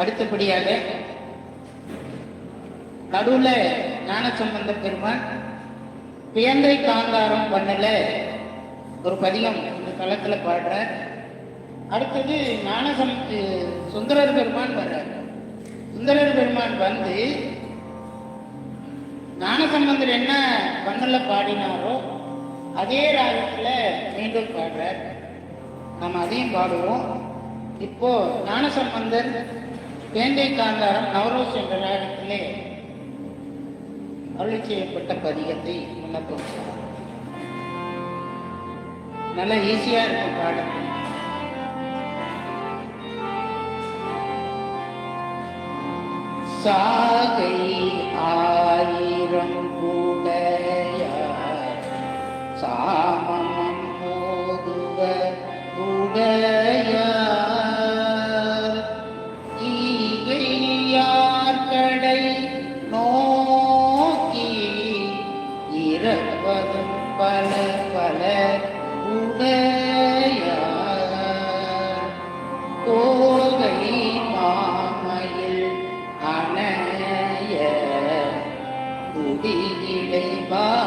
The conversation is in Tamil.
அடுத்தபடியாக நடுவுல ஞானசம்பந்த பெருமான் பேந்தை காந்தாரம் பண்ணல ஒரு பதிகம் இந்த தளத்துல பாடுறார். அடுத்தது ஞானசம் சுந்தரர் பெருமான் வர்றார். சுந்தரர் பெருமான் வந்து ஞானசம்பந்தர் என்ன பண்ணல பாடினாரோ அதே ராகத்துல மீண்டும் பாடுறார். நாம் அதையும் பாடுவோம். இப்போ ஞானசம்பந்தர் பேந்தை காந்தாரம் நவரோஸ் என்ற ராகத்திலே அருளி செய்யப்பட்ட பதிகத்தை விண்ணப்பம் நல்ல ஈஸியா இருக்கும் பாடம் சாகை ஆயிரம் கூட சாமம் போதுவ கூட இறப்பதும் பல பல உடையார். கோகை மாமையில் அணைய குடியிடை பாகம்